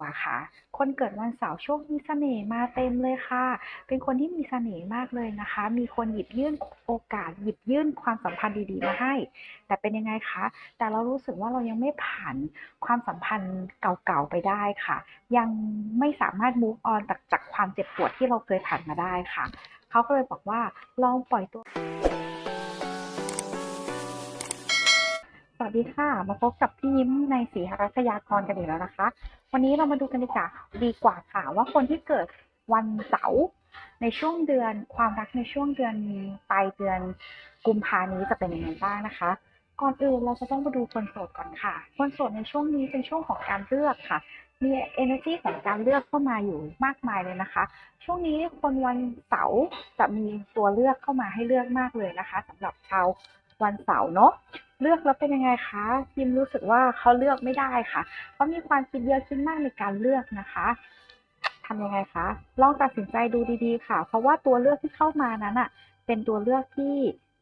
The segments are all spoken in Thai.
ว่าคะ คนเกิดวันเสาร์โชคมีเสน่ห์มาเต็มเลยค่ะ เป็นคนที่มีเสน่ห์มากเลยนะคะ มีคนหยิบยื่นโอกาสหยิบยื่นความสัมพันธ์ดีๆมาให้ แต่เป็นยังไงคะ แต่เรารู้สึกว่าเรายังไม่ผ่านความสัมพันธ์เก่าๆไปได้ค่ะ ยังไม่สามารถ move on จากจากความเจ็บปวดที่เราเคยผ่านมาได้ค่ะ เขาก็เลยบอกว่าลองปล่อยตัวสวัสดีค่ะ มาพบกับพี่ยิ้มในสีหรัชยากรกันอีกแล้วนะคะ วันนี้เรามาดูกันดีกว่าดีกว่าค่ะว่าคนที่เกิดวันเสาร์ในช่วงเดือนความรักในช่วงเดือนปลายเดือนกุมภานี้จะเป็นยังไงบ้างนะคะ ก่อนอื่นเราจะต้องมาดูคนโสดก่อนค่ะ คนโสดในช่วงนี้เป็นช่วงของการเลือกค่ะ มี energy ของการเลือกเข้ามาอยู่มากมายเลยนะคะ ช่วงนี้คนวันเสาร์จะมีตัวเลือกเข้ามาให้เลือกมากเลยนะคะสำหรับชาววันเสาร์เนาะ เลือกแล้วเป็นยังไงคะพิมรู้สึกว่าเขาเลือกไม่ได้ค่ะเขามีความคิดเยอะคิดมากในการเลือกนะคะทำยังไงคะลองตัดสินใจดูดีๆ ค่ะ เพราะว่าตัวเลือกที่เข้ามานั้นอะเป็นตัวเลือกที่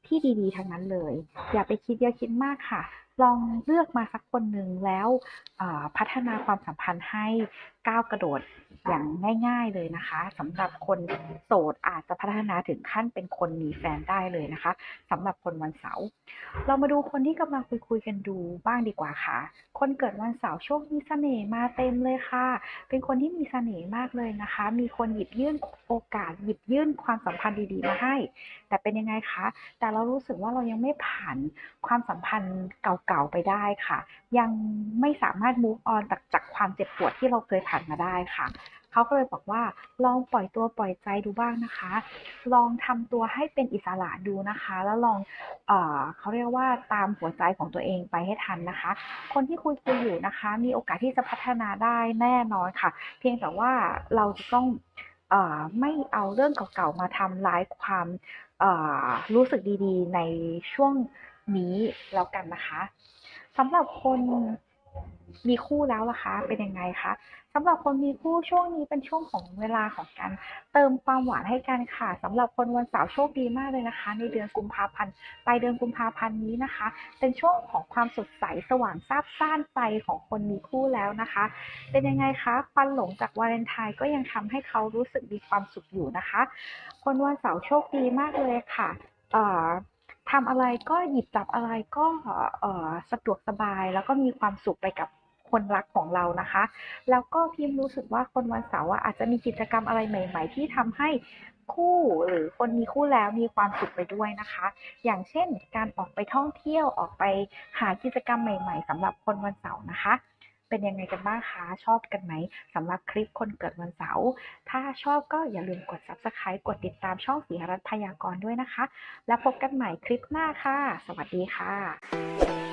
ที่ดีๆทั้งนั้นเลย อย่าไปคิดเยอะคิดมากค่ะ ลองเลือกมาสักคนหนึ่งแล้วพัฒนาความสัมพันธ์ให้ก้าวกระโดดอย่างง่าย ๆเลยนะคะสำหรับคนโสดอาจจะพัฒนาถึงขั้นเป็นคนมีแฟนได้เลยนะคะสำหรับคนวันเสาร์เรามาดูคนที่กำลังคุยคุยๆกันดูบ้างดีกว่าค่ะ คนเกิดวันเสาร์โชคมีเสน่ห์มาเต็มเลยค่ะ เป็นคนที่มีเสน่ห์มากเลยนะคะ มีคนหยิบยื่นโอกาสหยิบยื่นความสัมพันธ์ดีๆมาให้ แต่เป็นยังไงคะแต่เรารู้สึกว่าเรายังไม่ผ่านความสัมพันธ์เก่าๆไปได้ค่ะ ยังไม่สามารถ move on จากจากความเจ็บปวดที่เราเคยผ่านมาได้ค่ะเขาก็เลยบอกว่าลองปล่อยตัวปล่อยใจดูบ้างนะคะ ลองทำตัวให้เป็นอิสระดูนะคะ แล้วลองเออเขาเรียกว่าตามหัวใจของตัวเองไปให้ทันนะคะ คนที่คุยคุยอยู่นะคะ มีโอกาสที่จะพัฒนาได้แน่นอนค่ะ เพียงแต่ว่าเราจะต้องเออไม่เอาเรื่องเก่าๆมาทำร้ายความเออรู้สึกดีๆ ในช่วง นี้แล้วกันนะคะสำหรับคนมีคู่แล้วล่ะคะเป็นยังไงคะสำหรับคนมีคู่ช่วงนี้เป็นช่วงของเวลาของการเติมความหวานให้กันค่ะสำหรับคนวันเสาร์โชคดีมากเลยนะคะ ในเดือนกุมภาพันธ์ปลายเดือนกุมภาพันธ์นี้นะคะ เป็นช่วงของความสดใสสว่างซาบซ่านใจของคนมีคู่แล้วนะคะ เป็นยังไงคะควันหลงจากวาเลนไทน์ก็ยังทำให้เขารู้สึกมีความสุขอยู่นะคะ คนวันเสาร์โชคดีมากเลยค่ะเอ่อ ทำอะไรก็หยิบจับอะไรก็เออสะดวกสบาย แล้วก็มีความสุขไปกับคนรักของเรานะคะ แล้วก็พิมรู้สึกว่าคนวันเสาร์อะอาจจะมีกิจกรรมอะไรใหม่ ๆ ที่ทำให้คู่หรือคนมีคู่แล้วมีความสุขไปด้วยนะคะ อย่างเช่นการออกไปท่องเที่ยวออกไปหากิจกรรมใหม่ ๆสำหรับคนวันเสาร์นะคะ เป็นยังไงกันบ้างคะ ชอบกันไหมสำหรับคลิปคนเกิดวันเสาร์ถ้าชอบก็อย่าลืมกด subscribe กดติดตามช่องสีรัตพยากรด้วยนะคะ แล้วพบกันใหม่คลิปหน้าค่ะ สวัสดีค่ะ